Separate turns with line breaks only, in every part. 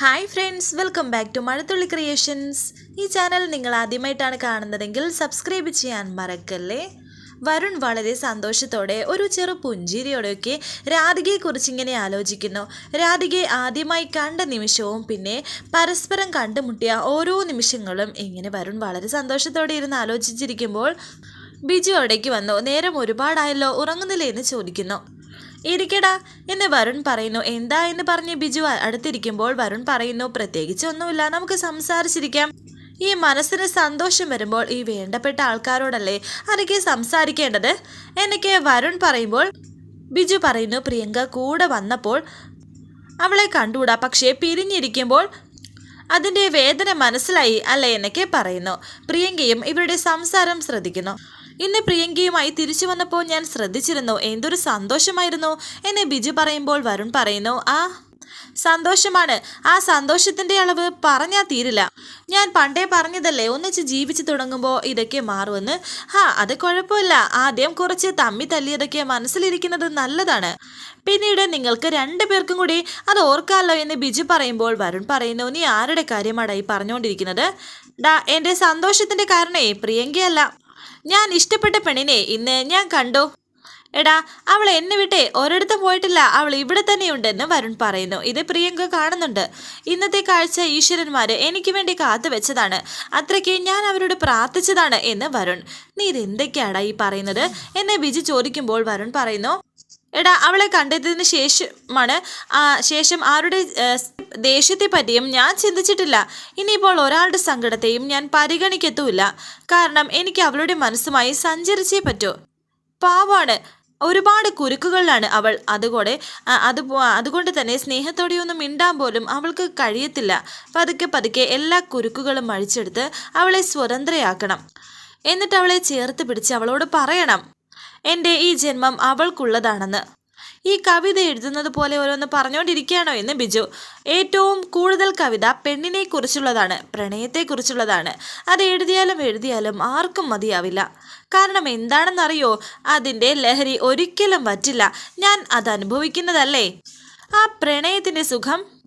Hi friends welcome back to Mazhathulli creations ഈ channel നിങ്ങൾ ആദ്യമായിട്ടാണ് കാണുന്നതെങ്കിൽ സബ്സ്ക്രൈബ് ചെയ്യാൻ മറക്കല്ലേ? വരുൺ വളരെ സന്തോഷത്തോടെ ഒരു ചെറു പുഞ്ചിരിയോടെയൊക്കെ രാധികയെക്കുറിച്ച് ഇങ്ങനെ ആലോചിക്കുന്നു. രാധികയെ ആദ്യമായി കണ്ട നിമിഷവും പിന്നെ പരസ്പരം കണ്ടുമുട്ടിയ ഓരോ നിമിഷങ്ങളും ഇങ്ങനെ വരുൺ വളരെ സന്തോഷത്തോടെ ഇരുന്ന് ആലോചിച്ചിരിക്കുമ്പോൾ ബിജു അവിടേക്ക് വന്നു. നേരം ഒരുപാടായല്ലോ ഉറങ്ങുന്നില്ലേ എന്ന് ചോദിക്കുന്നു. ഇരിക്കടാ. എന്ന് വരുൺ പറയുന്നു. എന്താ എന്ന് പറഞ്ഞ് ബിജു അടുത്തിരിക്കുമ്പോൾ വരുൺ പറയുന്നു പ്രത്യേകിച്ച് ഒന്നുമില്ല നമുക്ക് സംസാരിച്ചിരിക്കാം. ഈ മനസ്സിന് സന്തോഷം വരുമ്പോൾ ഈ വേണ്ടപ്പെട്ട ആൾക്കാരോടല്ലേ അതൊക്കെ സംസാരിക്കേണ്ടത്? എനിക്ക് വരുൺ പറയുമ്പോൾ ബിജു പറയുന്നു പ്രിയങ്ക കൂടെ വന്നപ്പോൾ അവളെ കണ്ടുകൂടാ. പക്ഷേ പിരിഞ്ഞിരിക്കുമ്പോൾ അതിന്റെ വേദന മനസ്സിലായി അല്ലേ? എന്നൊക്കെ പറയുന്നു. പ്രിയങ്കയും ഇവരുടെ സംസാരം ശ്രദ്ധിക്കുന്നു. ഇന്ന് പ്രിയങ്കയുമായി തിരിച്ചു വന്നപ്പോൾ ഞാൻ ശ്രദ്ധിച്ചിരുന്നു. എന്തൊരു സന്തോഷമായിരുന്നു. എന്ന് ബിജു പറയുമ്പോൾ വരുൺ പറയുന്നു ആ സന്തോഷമാണ്. ആ സന്തോഷത്തിന്റെ അളവ് പറഞ്ഞാൽ തീരില്ല. ഞാൻ പണ്ടേ പറഞ്ഞതല്ലേ ഒന്നിച്ച് ജീവിച്ചു തുടങ്ങുമ്പോൾ ഇതൊക്കെ മാറുമെന്ന്. ഹാ അത് കുഴപ്പമില്ല. ആദ്യം കുറച്ച് തമ്മി തല്ലിയതൊക്കെ മനസ്സിലിരിക്കുന്നത് നല്ലതാണ്. പിന്നീട് നിങ്ങൾക്ക് രണ്ടു പേർക്കും കൂടി അത് ഓർക്കാമല്ലോ എന്ന് ബിജു പറയുമ്പോൾ വരുൺ പറയുന്നു നീ ആരുടെ കാര്യമാടാ ഈ പറഞ്ഞുകൊണ്ടിരിക്കുന്നത്? ഡാ എന്റെ സന്തോഷത്തിന്റെ കാരണേ പ്രിയങ്കയല്ല. ഞാൻ ഇഷ്ടപ്പെട്ട പെണ്ണിനെ ഇന്ന് ഞാൻ കണ്ടു. എടാ അവൾ എന്നെ വിട്ടേ ഒരിടത്തും പോയിട്ടില്ല. അവൾ ഇവിടെ തന്നെയുണ്ടെന്ന് വരുൺ പറയുന്നു. ഇത് പ്രിയങ്ക കാണുന്നുണ്ട്. ഇന്നത്തെ കാഴ്ച ഈശ്വരന്മാര് എനിക്ക് വേണ്ടി കാത്തു വെച്ചതാണ്. അത്രയ്ക്ക് ഞാൻ അവരോട് പ്രാർത്ഥിച്ചതാണ് എന്ന് വരുൺ. നീ ഇതെന്തൊക്കെയാടാ ഈ പറയുന്നത്? എന്നെ വിജി ചോദിക്കുമ്പോൾ വരുൺ പറയുന്നു എടാ അവളെ കണ്ടതിന് ശേഷമാണ് ശേഷം ആരുടെ ദേഷ്യത്തെ പറ്റിയും ഞാൻ ചിന്തിച്ചിട്ടില്ല. ഇനിയിപ്പോൾ ഒരാളുടെ സങ്കടത്തെയും ഞാൻ പരിഗണിക്കത്തുമില്ല. കാരണം എനിക്ക് അവളുടെ മനസ്സുമായി സഞ്ചരിച്ചേ പറ്റൂ. പാവാണ്. ഒരുപാട് കുരുക്കുകളിലാണ് അവൾ. അതുകൂടെ അത് അതുകൊണ്ട് തന്നെ സ്നേഹത്തോടെയൊന്നും മിണ്ടാൻ പോലും അവൾക്ക് കഴിയത്തില്ല. പതുക്കെ പതുക്കെ എല്ലാ കുരുക്കുകളും അഴിച്ചെടുത്ത് അവളെ സ്വതന്ത്രയാക്കണം. എന്നിട്ട് അവളെ ചേർത്ത് പിടിച്ച് അവളോട് പറയണം. എന്റെ ഈ ജന്മം അവൾക്കുള്ളതാണെന്ന്. ഈ കവിത എഴുതുന്നത് പോലെ ഓരോന്ന് പറഞ്ഞുകൊണ്ടിരിക്കുകയാണോ എന്ന് ബിജു. ഏറ്റവും കൂടുതൽ കവിത പെണ്ണിനെ കുറിച്ചുള്ളതാണ് പ്രണയത്തെക്കുറിച്ചുള്ളതാണ്. അത് എഴുതിയാലും എഴുതിയാലും ആർക്കും മതിയാവില്ല. കാരണം എന്താണെന്നറിയോ? അതിന്റെ ലഹരി ഒരിക്കലും പറ്റില്ല ഞാൻ അത് അനുഭവിക്കുന്നതല്ലേ? ആ പ്രണയത്തിന്റെ സുഖം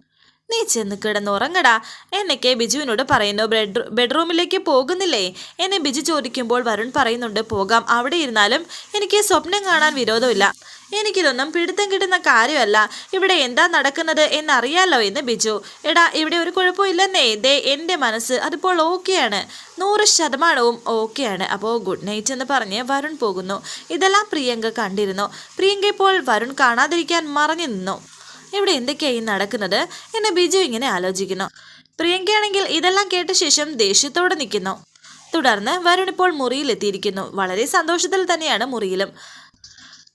നീ ചെന്ന് കിടന്നുറങ്ങടാ. എന്നൊക്കെ ബിജുവിനോട് പറയുന്നു. ബെഡ് ബെഡ്റൂമിലേക്ക് പോകുന്നില്ലേ? എന്നെ ബിജു ചോദിക്കുമ്പോൾ വരുൺ പറയുന്നുണ്ട് പോകാം. അവിടെ ഇരുന്നാലും എനിക്ക് സ്വപ്നം കാണാൻ വിരോധമില്ല. എനിക്കിതൊന്നും പിടുത്തം കിട്ടുന്ന കാര്യമല്ല. ഇവിടെ എന്താ നടക്കുന്നത് എന്നറിയാലോ എന്ന് ബിജു. എടാ ഇവിടെ ഒരു കുഴപ്പമില്ലെന്നേ ദേ എന്റെ മനസ്സ് അതിപ്പോൾ ഓക്കെയാണ്. നൂറ് ശതമാനവും ഓക്കെയാണ്. അപ്പോൾ ഗുഡ് നൈറ്റ് എന്ന് പറഞ്ഞ് വരുൺ പോകുന്നു. ഇതെല്ലാം പ്രിയങ്ക കണ്ടിരുന്നു. പ്രിയങ്ക ഇപ്പോൾ വരുൺ കാണാതിരിക്കാൻ മറഞ്ഞു നിന്നു. ഇവിടെ എന്തൊക്കെയായി നടക്കുന്നത് എന്ന് ബിജു ഇങ്ങനെ ആലോചിക്കുന്നു. പ്രിയങ്കയാണെങ്കിൽ ഇതെല്ലാം കേട്ട ശേഷം ദേഷ്യത്തോടെ നിൽക്കുന്നു. തുടർന്ന് വരുൺ ഇപ്പോൾ മുറിയിലെത്തിയിരിക്കുന്നു. വളരെ സന്തോഷത്തിൽ തന്നെയാണ് മുറിയിലും.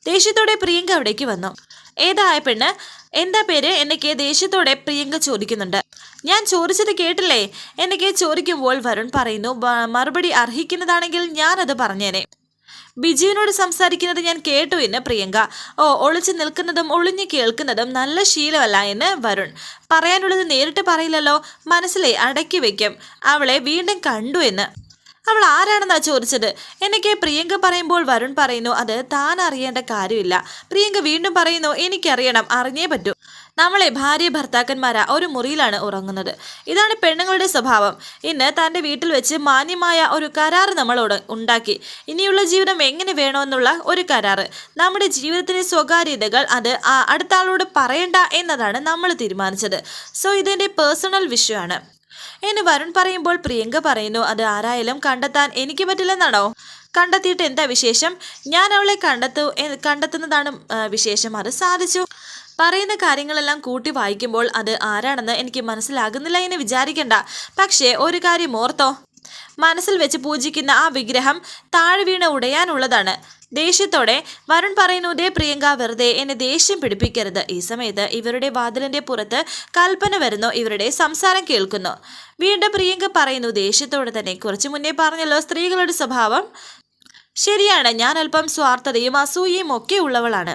ദേഷ്യത്തോടെ പ്രിയങ്ക അവിടേക്ക് വന്നു. ഏതായ പെണ്ണ്? എന്താ പേര്? എന്നൊക്കെ ദേഷ്യത്തോടെ പ്രിയങ്ക ചോദിക്കുന്നുണ്ട്. ഞാൻ ചോദിച്ചത് കേട്ടില്ലേ? എന്നൊക്കെ ചോദിക്കുമ്പോൾ വരുൺ പറയുന്നു മറുപടി അർഹിക്കുന്നതാണെങ്കിൽ ഞാനത് പറഞ്ഞേനെ. ബിജുവിനോട് സംസാരിക്കുന്നത് ഞാൻ കേട്ടു എന്ന് പ്രിയങ്ക. ഓ ഒളിച്ചു നിൽക്കുന്നതും ഒളിഞ്ഞു കേൾക്കുന്നതും നല്ല ശീലമല്ല എന്ന് വരുൺ. പറയാനുള്ളത് നേരിട്ട് പറയില്ലല്ലോ. മനസ്സിലെ അടക്കി വയ്ക്കും. അവളെ വീണ്ടും കണ്ടു എന്ന് അവൾ ആരാണെന്നാ ചോദിച്ചത്? എനിക്ക് പ്രിയങ്ക പറയുമ്പോൾ വരുൺ പറയുന്നു അത് താൻ അറിയേണ്ട കാര്യമില്ല. പ്രിയങ്ക വീണ്ടും പറയുന്നു എനിക്കറിയണം അറിഞ്ഞേ പറ്റൂ. നമ്മളെ ഭാര്യ ഭർത്താക്കന്മാരാ ഒരു മുറിയിലാണ് ഉറങ്ങുന്നത്. ഇതാണ് പെണ്ണുങ്ങളുടെ സ്വഭാവം. ഇന്ന് തന്റെ വീട്ടിൽ വെച്ച് മാന്യമായ ഒരു കരാറ് നമ്മളോട് ഉണ്ടാക്കി. ഇനിയുള്ള ജീവിതം എങ്ങനെ വേണമെന്നുള്ള ഒരു കരാറ്. നമ്മുടെ ജീവിതത്തിലെ സ്വകാര്യതകൾ അത് അടുത്ത ആളോട് പറയണ്ട എന്നതാണ് നമ്മൾ തീരുമാനിച്ചത്. സോ ഇതെന്റെ പേഴ്സണൽ വിഷയമാണ് എന്ന് വരുൺ പറയുമ്പോൾ പ്രിയങ്ക പറയുന്നു അത് ആരായാലും കണ്ടെത്താൻ എനിക്ക് പറ്റില്ലെന്നാണോ? കണ്ടെത്തിയിട്ട് എന്താ വിശേഷം? ഞാൻ അവളെ കണ്ടെത്തു കണ്ടെത്തുന്നതാണ് വിശേഷം. അത് സാധിച്ചു. പറയുന്ന കാര്യങ്ങളെല്ലാം കൂട്ടി വായിക്കുമ്പോൾ അത് ആരാണെന്ന് എനിക്ക് മനസ്സിലാകുന്നില്ല എന്ന് വിചാരിക്കണ്ട. പക്ഷേ ഒരു കാര്യം ഓർത്തോ? മനസ്സിൽ വെച്ച് പൂജിക്കുന്ന ആ വിഗ്രഹം താഴെ വീണ് ഉടയാനുള്ളതാണ്. ദേഷ്യത്തോടെ വരുൺ പറയുന്നു ദേ പ്രിയങ്ക വെറുതെ എന്നെ ദേഷ്യം പിടിപ്പിക്കരുത്. ഈ സമയത്ത് ഇവരുടെ വാതിലിന്റെ പുറത്ത് കൽപ്പന വരുന്നു ഇവരുടെ സംസാരം കേൾക്കുന്നു. വീണ്ടും പ്രിയങ്ക പറയുന്നു ദേഷ്യത്തോടെ തന്നെ കുറച്ചു മുന്നേ പറഞ്ഞല്ലോ സ്ത്രീകളുടെ സ്വഭാവം ശരിയാണ്. ഞാൻ അല്പം സ്വാർത്ഥതയും അസൂയയും ഒക്കെ ഉള്ളവളാണ്.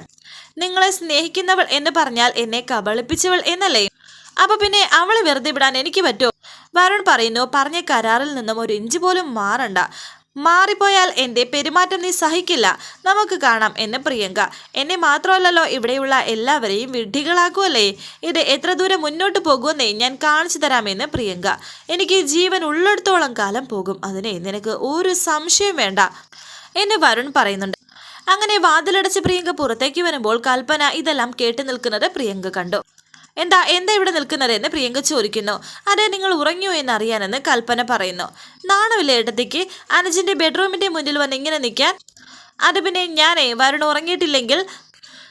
നിങ്ങളെ സ്നേഹിക്കുന്നവൾ എന്ന് പറഞ്ഞാൽ എന്നെ കബളിപ്പിച്ചവൾ എന്നല്ലേ? അപ്പൊ പിന്നെ അവളെ വെറുതെ വിടാൻ എനിക്ക് പറ്റുമോ? വരുൺ പറയുന്നു പറഞ്ഞ കരാറിൽ നിന്നും ഒരു ഇഞ്ച് പോലും മാറണ്ട. മാറിപ്പോയാൽ എന്റെ പെരുമാറ്റം നീ സഹിക്കില്ല. നമുക്ക് കാണാം എന്ന് പ്രിയങ്ക. എന്നെ മാത്രമല്ലല്ലോ ഇവിടെയുള്ള എല്ലാവരെയും വിഡ്ഢികളാക്കുമല്ലേ ഇത് എത്ര ദൂരം മുന്നോട്ട് പോകുമെന്നേ ഞാൻ കാണിച്ചു തരാമെന്ന് പ്രിയങ്ക. എനിക്ക് ജീവൻ ഉള്ളിടത്തോളം കാലം പോകും. അതിനെ നിനക്ക് ഒരു സംശയം വേണ്ട എന്ന് വരുൺ പറയുന്നുണ്ട്. അങ്ങനെ വാതിലടച്ച് പ്രിയങ്ക പുറത്തേക്ക് വരുമ്പോൾ കൽപ്പന ഇതെല്ലാം കേട്ടു നിൽക്കുന്നത് പ്രിയങ്ക കണ്ടു. എന്താ എന്താ ഇവിടെ നിൽക്കുന്നത് എന്ന് പ്രിയങ്ക ചോദിക്കുന്നു. അതെ നിങ്ങൾ ഉറങ്ങിയോ എന്നറിയാനെന്ന് കൽപ്പന പറയുന്നു. നാണമില്ല ഏട്ടത്തേക്ക്. അനുജിന്റെ ബെഡ്റൂമിന്റെ മുന്നിൽ വന്ന് ഇങ്ങനെ നിൽക്കാൻ. അത് പിന്നെ ഞാനേ വരുൺ ഉറങ്ങിയിട്ടില്ലെങ്കിൽ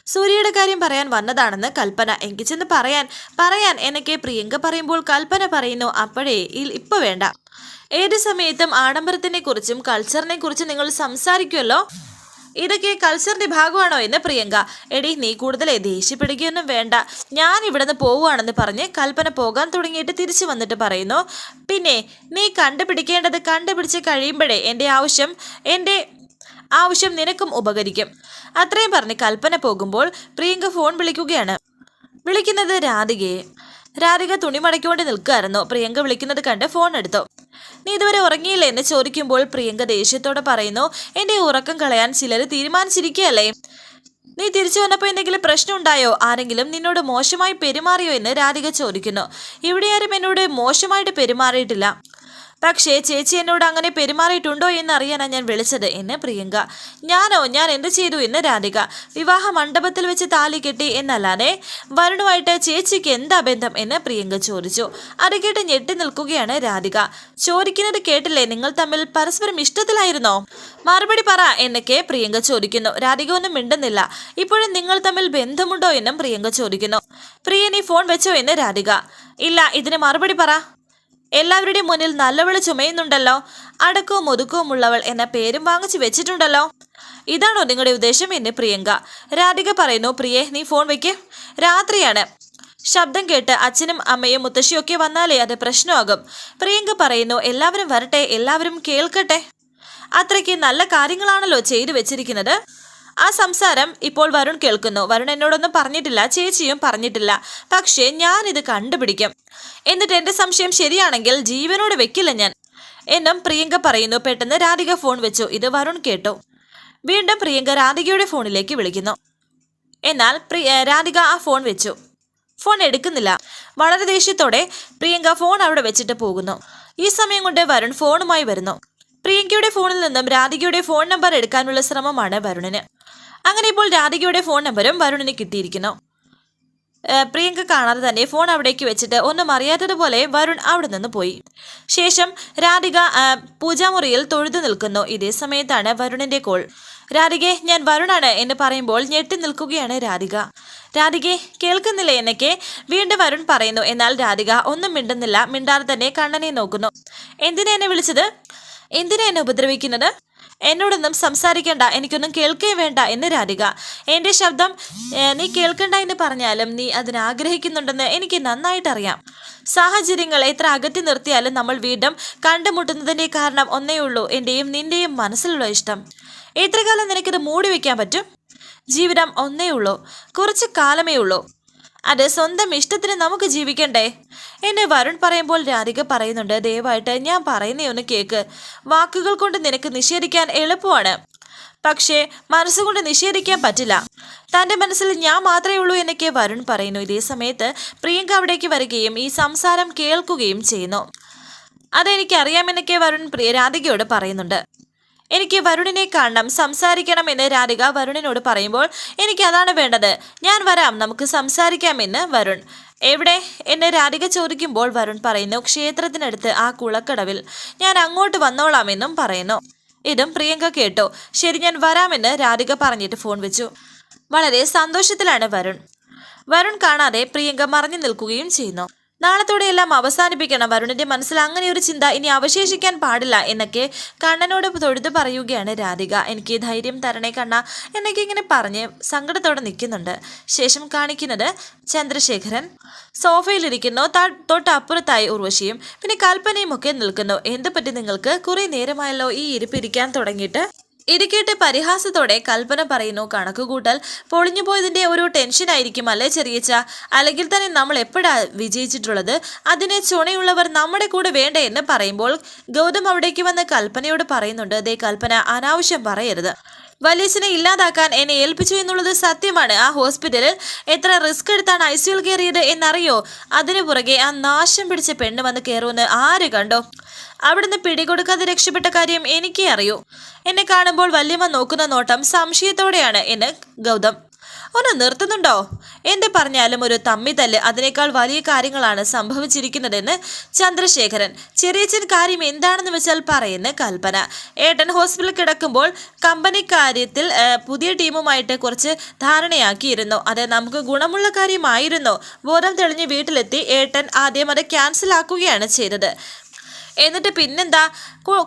സൂര്യയുടെ കാര്യം പറയാൻ വന്നതാണെന്ന് കൽപ്പന. എനിക്ക് ചെന്ന് പറയാൻ പറയാൻ എന്നൊക്കെ പ്രിയങ്ക പറയുമ്പോൾ കൽപ്പന പറയുന്നു അപ്പോഴേ ഇൽ- ഇപ്പൊ വേണ്ട. ഏത് സമയത്തും ആഡംബരത്തിനെ കുറിച്ചും കൾച്ചറിനെ കുറിച്ചും നിങ്ങൾ സംസാരിക്കുമല്ലോ ഇതൊക്കെ കൾച്ചറിന്റെ ഭാഗമാണോ എന്ന് പ്രിയങ്ക. എടി നീ കൂടുതൽ ദേഷ്യപ്പെടുകയൊന്നും വേണ്ട. ഞാൻ ഇവിടുന്ന് പോവുകയാണെന്ന് പറഞ്ഞ് കൽപ്പന പോകാൻ തുടങ്ങിയിട്ട് തിരിച്ചു വന്നിട്ട് പറയുന്നു പിന്നെ നീ കണ്ടുപിടിക്കേണ്ടത് കണ്ടുപിടിച്ച് കഴിയുമ്പോഴേ എന്റെ ആവശ്യം എന്റെ ആവശ്യം നിനക്കും ഉപകരിക്കും. അത്രയും പറഞ്ഞ് കൽപ്പന പോകുമ്പോൾ പ്രിയങ്ക ഫോൺ വിളിക്കുകയാണ്. വിളിക്കുന്നത് രാധികയെ. രാധിക തുണി മടക്കിക്കൊണ്ട് നിൽക്കുകയായിരുന്നു. പ്രിയങ്ക വിളിക്കുന്നത് കണ്ട് ഫോൺ എടുത്തു. നീ ഇതുവരെ ഉറങ്ങിയില്ലേ? എന്ന് ചോദിക്കുമ്പോൾ പ്രിയങ്ക ദേഷ്യത്തോടെ പറയുന്നു എന്റെ ഉറക്കം കളയാൻ ചിലർ തീരുമാനിച്ചിരിക്കുകയല്ലേ? നീ തിരിച്ചു വന്നപ്പോൾ എന്തെങ്കിലും പ്രശ്നം ഉണ്ടായോ? ആരെങ്കിലും നിന്നോട് മോശമായി പെരുമാറിയോ? എന്ന് രാധിക ചോദിക്കുന്നു. ഇവിടെ ആരും എന്നോട് മോശമായിട്ട് പെരുമാറിയിട്ടില്ല. പക്ഷേ ചേച്ചി എന്നോട് അങ്ങനെ പെരുമാറിയിട്ടുണ്ടോ എന്ന് അറിയാനാണ് ഞാൻ വിളിച്ചത്. എന്ന് പ്രിയങ്ക ഞാനോ ഞാൻ എന്ത് ചെയ്തു എന്ന് രാധിക വിവാഹ മണ്ഡപത്തിൽ വെച്ച് താലി കെട്ടി എന്നല്ലാതെ വരുണുമായിട്ട് ചേച്ചിക്ക് എന്താ ബന്ധം എന്ന് പ്രിയങ്ക ചോദിച്ചു. അത് കേട്ട് ഞെട്ടി നിൽക്കുകയാണ് രാധിക. ചോദിക്കുന്നത് കേട്ടില്ലേ? നിങ്ങൾ തമ്മിൽ പരസ്പരം ഇഷ്ടത്തിലായിരുന്നോ? മറുപടി പറ എന്നൊക്കെ പ്രിയങ്ക ചോദിക്കുന്നു. രാധിക ഒന്നും മിണ്ടുന്നില്ല. ഇപ്പോഴും നിങ്ങൾ തമ്മിൽ ബന്ധമുണ്ടോ എന്നും പ്രിയങ്ക ചോദിക്കുന്നു. പ്രിയ നീ ഫോൺ വെച്ചോ എന്ന് രാധിക. ഇല്ല ഇതിന് മറുപടി പറ. എല്ലാവരുടെയും മുന്നിൽ നല്ലവൾ ചുമയുന്നുണ്ടല്ലോ അടക്കവും ഒതുക്കവും ഉള്ളവൾ എന്ന പേരും വാങ്ങിച്ചു വെച്ചിട്ടുണ്ടല്ലോ. ഇതാണോ നിങ്ങളുടെ ഉദ്ദേശം എന്ന് പ്രിയങ്ക? രാധിക പറയുന്നു പ്രിയെ നീ ഫോൺ വെക്ക്. രാത്രിയാണ്. ശബ്ദം കേട്ട് അച്ഛനും അമ്മയും മുത്തശ്ശിയൊക്കെ വന്നാലേ അത് പ്രശ്നമാകും. പ്രിയങ്ക പറയുന്നു എല്ലാവരും വരട്ടെ എല്ലാവരും കേൾക്കട്ടെ. അത്രയ്ക്ക് നല്ല കാര്യങ്ങളാണല്ലോ ചെയ്തു വെച്ചിരിക്കുന്നത്. ആ സംസാരം ഇപ്പോൾ വരുൺ കേൾക്കുന്നു. വരുൺ എന്നോടൊന്നും പറഞ്ഞിട്ടില്ല. ചേച്ചിയും പറഞ്ഞിട്ടില്ല. പക്ഷേ ഞാൻ ഇത് കണ്ടുപിടിക്കും. എന്നിട്ട് എന്റെ സംശയം ശരിയാണെങ്കിൽ ജീവനോട് വെക്കില്ല ഞാൻ. എന്നും പ്രിയങ്ക പറയുന്നു. പെട്ടെന്ന് രാധിക ഫോൺ വെച്ചു. ഇത് വരുൺ കേട്ടു. വീണ്ടും പ്രിയങ്ക രാധികയുടെ ഫോണിലേക്ക് വിളിക്കുന്നു. എന്നാൽ പ്രിയ രാധിക ആ ഫോൺ വെച്ചു. ഫോൺ എടുക്കുന്നില്ല. വളരെ ദേഷ്യത്തോടെ പ്രിയങ്ക ഫോൺ അവിടെ വെച്ചിട്ട് പോകുന്നു. ഈ സമയം കൊണ്ട് വരുൺ ഫോണുമായി വരുന്നു. പ്രിയങ്കയുടെ ഫോണിൽ നിന്നും രാധികയുടെ ഫോൺ നമ്പർ എടുക്കാനുള്ള ശ്രമമാണ് വരുണിന്. അങ്ങനെ ഇപ്പോൾ രാധികയുടെ ഫോൺ നമ്പറും വരുണിന് കിട്ടിയിരിക്കുന്നു. പ്രിയങ്ക കാണാതെ തന്നെ ഫോൺ അവിടേക്ക് വെച്ചിട്ട് ഒന്നും അറിയാത്തതുപോലെ വരുൺ അവിടെ നിന്ന് പോയി. ശേഷം രാധിക പൂജാമുറിയിൽ തൊഴുതു നിൽക്കുന്നു. ഇതേ സമയത്താണ് വരുണിന്റെ കോൾ. രാധികെ ഞാൻ വരുണാണ് എന്ന് പറയുമ്പോൾ ഞെട്ടി നിൽക്കുകയാണ് രാധിക. രാധികെ കേൾക്കുന്നില്ല എന്നൊക്കെ വീണ്ടും വരുൺ പറയുന്നു. എന്നാൽ രാധിക ഒന്നും മിണ്ടുന്നില്ല. മിണ്ടാതെ തന്നെ കണ്ണനെ നോക്കുന്നു. എന്തിനാ എന്നെ വിളിച്ചത്? എന്തിനാ എന്നെ ഉപദ്രവിക്കുന്നത്? എന്നോടൊന്നും സംസാരിക്കേണ്ട എനിക്കൊന്നും കേൾക്കുകയും വേണ്ട എന്ന് രാധിക. എന്റെ ശബ്ദം നീ കേൾക്കണ്ട എന്ന് പറഞ്ഞാലും നീ അതിനാഗ്രഹിക്കുന്നുണ്ടെന്ന് എനിക്ക് നന്നായിട്ടറിയാം. സാഹചര്യങ്ങൾ എത്ര അകറ്റി നിർത്തിയാലും നമ്മൾ വീണ്ടും കണ്ടുമുട്ടുന്നതിന്റെ കാരണം ഒന്നേ ഉള്ളൂ എന്റെയും നിന്റെയും മനസ്സിലുള്ള ഇഷ്ടം. എത്ര കാലം നിനക്കിത് മൂടി വയ്ക്കാൻ പറ്റും? ജീവിതം ഒന്നേ ഉള്ളൂ കുറച്ച് കാലമേ ഉള്ളൂ. അത് സ്വന്തം ഇഷ്ടത്തിന് നമുക്ക് ജീവിക്കണ്ടേ? എന്നെ വരുൺ പറയുമ്പോൾ രാധിക പറയുന്നുണ്ട് ദയവായിട്ട് ഞാൻ പറയുന്നേ ഒന്ന് കേക്ക്. വാക്കുകൾ കൊണ്ട് നിനക്ക് നിഷേധിക്കാൻ എളുപ്പമാണ്. പക്ഷേ മനസ്സുകൊണ്ട് നിഷേധിക്കാൻ പറ്റില്ല. തന്റെ മനസ്സിൽ ഞാൻ മാത്രമേ ഉള്ളൂ എന്നൊക്കെ വരുൺ പറയുന്നു. ഇതേ സമയത്ത് പ്രിയങ്ക അവിടേക്ക് വരികയും ഈ സംസാരം കേൾക്കുകയും ചെയ്യുന്നു. അതെനിക്കറിയാമെന്നൊക്കെ വരുൺ രാധികയോട് പറയുന്നുണ്ട്. എനിക്ക് വരുണിനെ കാണണം സംസാരിക്കണം എന്ന് രാധിക വരുണിനോട് പറയുമ്പോൾ എനിക്ക് അതാണ് വേണ്ടത്. ഞാൻ വരാം നമുക്ക് സംസാരിക്കാമെന്ന് വരുൺ. എവിടെ? എന്നെ രാധിക ചോദിക്കുമ്പോൾ വരുൺ പറയുന്നു ക്ഷേത്രത്തിനടുത്ത് ആ കുളക്കടവിൽ. ഞാൻ അങ്ങോട്ട് വന്നോളാമെന്നും പറയുന്നു. ഇതും പ്രിയങ്ക കേട്ടോ. ശരി ഞാൻ വരാമെന്ന് രാധിക പറഞ്ഞിട്ട് ഫോൺ വെച്ചു. വളരെ സന്തോഷത്തിലാണ് വരുൺ. വരുൺ കാണാതെ പ്രിയങ്ക മറഞ്ഞു നിൽക്കുകയും ചെയ്യുന്നു. നാളത്തോടെ എല്ലാം അവസാനിപ്പിക്കണം. വരുണിന്റെ മനസ്സിൽ അങ്ങനെ ഒരു ചിന്ത ഇനി അവശേഷിക്കാൻ പാടില്ല എന്നൊക്കെ കണ്ണനോട് തൊഴുതു പറയുകയാണ് രാധിക. എനിക്ക് ധൈര്യം തരണേ കണ്ണ എന്നൊക്കെ ഇങ്ങനെ പറഞ്ഞ് സങ്കടത്തോടെ നിൽക്കുന്നുണ്ട്. ശേഷം കാണിക്കുന്നത് ചന്ദ്രശേഖരൻ. സോഫയിലിരിക്കുന്നു. തൊട്ടപ്പുറത്തായി ഉർവശിയും. പിന്നെ കൽപ്പനയും ഒക്കെ നിൽക്കുന്നു. എന്ത് പറ്റി നിങ്ങൾക്ക് കുറേ നേരമായല്ലോ ഈ ഇരിപ്പിരിക്കാൻ തുടങ്ങിയിട്ട്? ഇത് പരിഹാസത്തോടെ കൽപ്പന പറയുന്നു കണക്കുകൂട്ടൽ പൊളിഞ്ഞുപോയതിന്റെ ഒരു ടെൻഷൻ ആയിരിക്കും അല്ലേ ചെറിയച്ച? അല്ലെങ്കിൽ തന്നെ നമ്മൾ എപ്പോഴാ വിജയിച്ചിട്ടുള്ളത്? അതിനെ ചുണയുള്ളവർ നമ്മുടെ കൂടെ വേണ്ട എന്ന് പറയുമ്പോൾ ഗൗതം അവിടേക്ക് വന്ന് കൽപ്പനയോട് പറയുന്നുണ്ട് ദേ കൽപ്പന അനാവശ്യം പറയരുത്. വലീസിനെ ഇല്ലാതാക്കാൻ എന്നെ ഏൽപ്പിച്ചു എന്നുള്ളത് സത്യമാണ്. ആ ഹോസ്പിറ്റലിൽ എത്ര റിസ്ക് എടുത്താണ് ഐ സിയുൽ കയറിയത് എന്നറിയോ? അതിനു പുറകെ ആ നാശം പിടിച്ച പെണ്ണ് വന്ന് കയറുമെന്ന് ആര് കണ്ടോ? അവിടുന്ന് പിടികൊടുക്കാതെ രക്ഷപ്പെട്ട കാര്യം എനിക്കേ അറിയൂ. എന്നെ കാണുമ്പോൾ വല്യമ്മ നോക്കുന്ന നോട്ടം സംശയത്തോടെയാണ് എന്ന് ഗൗതം. ഒന്ന് നിർത്തുന്നുണ്ടോ? എന്ത് പറഞ്ഞാലും ഒരു തമ്മിതല്ല് അതിനേക്കാൾ വലിയ കാര്യങ്ങളാണ് സംഭവിച്ചിരിക്കുന്നതെന്ന് ചന്ദ്രശേഖരൻ. ചെറിയച്ചൻ കാര്യം എന്താണെന്ന് വെച്ചാൽ പറയുന്ന കൽപ്പന. ഏട്ടൻ ഹോസ്പിറ്റലിൽ കിടക്കുമ്പോൾ കമ്പനി കാര്യത്തിൽ പുതിയ ടീമുമായിട്ട് കുറച്ച് ധാരണയാക്കിയിരുന്നു. അത് നമുക്ക് ഗുണമുള്ള കാര്യമായിരുന്നു. ബോധം തെളിഞ്ഞ് വീട്ടിലെത്തി ഏട്ടൻ ആദ്യം അത് ക്യാൻസൽ ആക്കുകയാണ് ചെയ്തത്. എന്നിട്ട് പിന്നെന്താ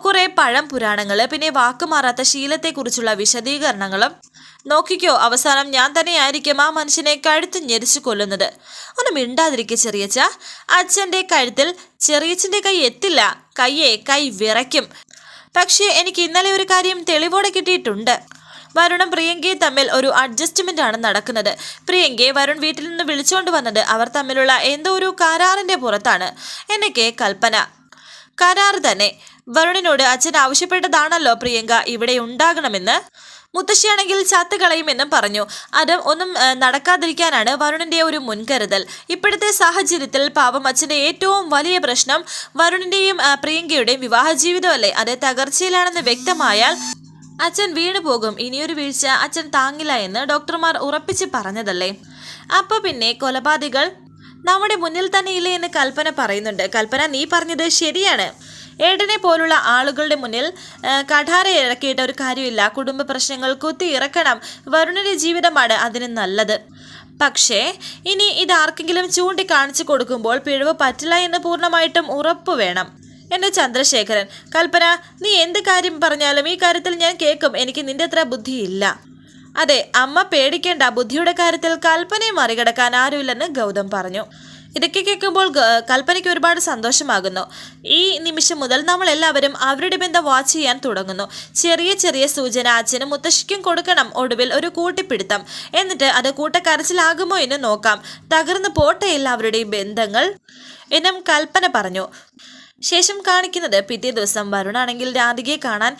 കുറേ പഴം പുരാണങ്ങൾ പിന്നെ വാക്കുമാറാത്ത ശീലത്തെക്കുറിച്ചുള്ള വിശദീകരണങ്ങളും. നോക്കിക്കോ അവസാനം ഞാൻ തന്നെയായിരിക്കും ആ മനുഷ്യനെ കഴുത്ത് ഞെരിച്ചു കൊല്ലുന്നത്. ഒന്ന് മിണ്ടാതിരിക്കെ ചെറിയച്ച അച്ഛന്റെ കഴുത്തിൽ ചെറിയച്ഛന്റെ കൈ എത്തില്ല. കയ്യെ കൈ വിറയ്ക്കും. പക്ഷേ എനിക്ക് ഇന്നലെ ഒരു കാര്യം തെളിവോടെ കിട്ടിയിട്ടുണ്ട്. വരുണും പ്രിയങ്കയും തമ്മിൽ ഒരു അഡ്ജസ്റ്റ്മെന്റ് ആണ് നടക്കുന്നത്. പ്രിയങ്കയെ വരുൺ വീട്ടിൽ നിന്ന് വിളിച്ചുകൊണ്ട് വന്നത് അവർ തമ്മിലുള്ള എന്തോ ഒരു കരാറിന്റെ പുറത്താണ്. എന്നൊക്കെ കൽപ്പന. കരാർ തന്നെ. വരുണിനോട് അച്ഛൻ ആവശ്യപ്പെട്ടതാണല്ലോ പ്രിയങ്ക ഇവിടെ ഉണ്ടാകണമെന്ന്. മുത്തശ്ശിയാണെങ്കിൽ ചത്ത് കളയുമെന്നും പറഞ്ഞു. അത് ഒന്നും നടക്കാതിരിക്കാനാണ് വരുണിന്റെ ഒരു മുൻകരുതൽ. ഇപ്പോഴത്തെ സാഹചര്യത്തിൽ പാവം അച്ഛന്റെ ഏറ്റവും വലിയ പ്രശ്നം വരുണിന്റെയും പ്രിയങ്കയുടെയും വിവാഹ ജീവിതമല്ലേ? അത് തകർച്ചയിലാണെന്ന് വ്യക്തമായാൽ അച്ഛൻ വീണു പോകും. ഇനിയൊരു വീഴ്ച അച്ഛൻ താങ്ങില്ല എന്ന് ഡോക്ടർമാർ ഉറപ്പിച്ച് പറഞ്ഞതല്ലേ? അപ്പൊ പിന്നെ കൊലപാതകൾ നമ്മുടെ മുന്നിൽ തന്നെ ഇല്ലേ എന്ന് കൽപ്പന പറയുന്നുണ്ട്. കൽപ്പന നീ പറഞ്ഞത് ശരിയാണ്. ഏടനെ പോലുള്ള ആളുകളുടെ മുന്നിൽ കഠാര ഇറക്കിയിട്ട് ഒരു കാര്യമില്ല. കുടുംബ പ്രശ്നങ്ങൾ കുത്തി ഇറക്കണം. വരുണന്റെ ജീവിതമാണ് അതിന് നല്ലത്. പക്ഷേ ഇനി ഇത് ആർക്കെങ്കിലും ചൂണ്ടിക്കാണിച്ചു കൊടുക്കുമ്പോൾ പിഴവ് പറ്റില്ല എന്ന് പൂർണമായിട്ടും ഉറപ്പ് വേണം. എന്റെ ചന്ദ്രശേഖരൻ കൽപ്പന നീ എന്ത് കാര്യം പറഞ്ഞാലും ഈ കാര്യത്തിൽ ഞാൻ കേൾക്കും. എനിക്ക് നിന്റെ അത്ര ബുദ്ധിയില്ല. അതെ അമ്മ പേടിക്കേണ്ട ബുദ്ധിയുടെ കാര്യത്തിൽ കൽപ്പനയെ മറികടക്കാൻ ആരുമില്ലെന്ന് ഗൗതം പറഞ്ഞു. ഇതൊക്കെ കേൾക്കുമ്പോൾ കൽപ്പനയ്ക്ക് ഒരുപാട് സന്തോഷമാകുന്നു. ഈ നിമിഷം മുതൽ നമ്മൾ എല്ലാവരും അവരുടെ ബന്ധം വാച്ച് ചെയ്യാൻ തുടങ്ങുന്നു. ചെറിയ ചെറിയ സൂചന അച്ഛനും മുത്തശ്ശിക്കും കൊടുക്കണം ഒടുവിൽ ഒരു കൂട്ടിപ്പിടുത്തം. എന്നിട്ട് അത് കൂട്ടക്കരച്ചിലാകുമോ എന്ന് നോക്കാം. തകർന്നു പോട്ടെ എല്ലാവരുടെയും ബന്ധങ്ങൾ എന്നും കൽപ്പന പറഞ്ഞു. ശേഷം കാണിക്കുന്നത് പിറ്റേ ദിവസം വരുണാണെങ്കിൽ രാധികയെ കാണാൻ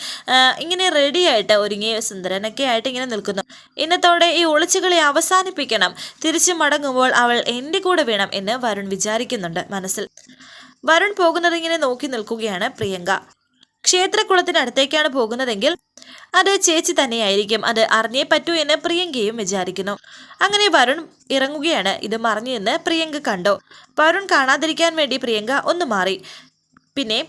ഇങ്ങനെ റെഡിയായിട്ട് ഒരുങ്ങിയ സുന്ദരനൊക്കെ ആയിട്ട് ഇങ്ങനെ നിൽക്കുന്നു. ഇന്നത്തോടെ ഈ ഒളിച്ചുകളി അവസാനിപ്പിക്കണം. തിരിച്ചു മടങ്ങുമ്പോൾ അവൾ എന്റെ കൂടെ വേണം എന്ന് വരുൺ വിചാരിക്കുന്നുണ്ട് മനസ്സിൽ. വരുൺ പോകുന്നത് ഇങ്ങനെ നോക്കി നിൽക്കുകയാണ് പ്രിയങ്ക. ക്ഷേത്രക്കുളത്തിനടുത്തേക്കാണ് പോകുന്നതെങ്കിൽ അത് ചേച്ചി തന്നെയായിരിക്കും. അത് അറിഞ്ഞേ പറ്റൂ എന്ന് പ്രിയങ്കയും വിചാരിക്കുന്നു. അങ്ങനെ വരുൺ ഇറങ്ങുകയാണ്. ഇത് മറിഞ്ഞു എന്ന് പ്രിയങ്ക കണ്ടു. വരുൺ കാണാതിരിക്കാൻ വേണ്ടി പ്രിയങ്ക ഒന്ന് മാറി. പിന്നെ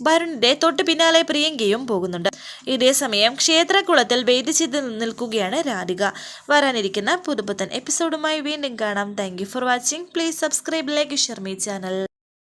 വരുണിന്റെ തൊട്ട് പിന്നാലെ പ്രിയങ്കയും പോകുന്നുണ്ട്. ഇതേസമയം ക്ഷേത്രകുളത്തിൽ വെയിറ്റ് ചെയ്ത് നിൽക്കുകയാണ് രാധിക. വരാനിരിക്കുന്ന പുതുപുത്തൻ എപ്പിസോഡുമായി വീണ്ടും കാണാം. Thank for watching please subscribe like share my channel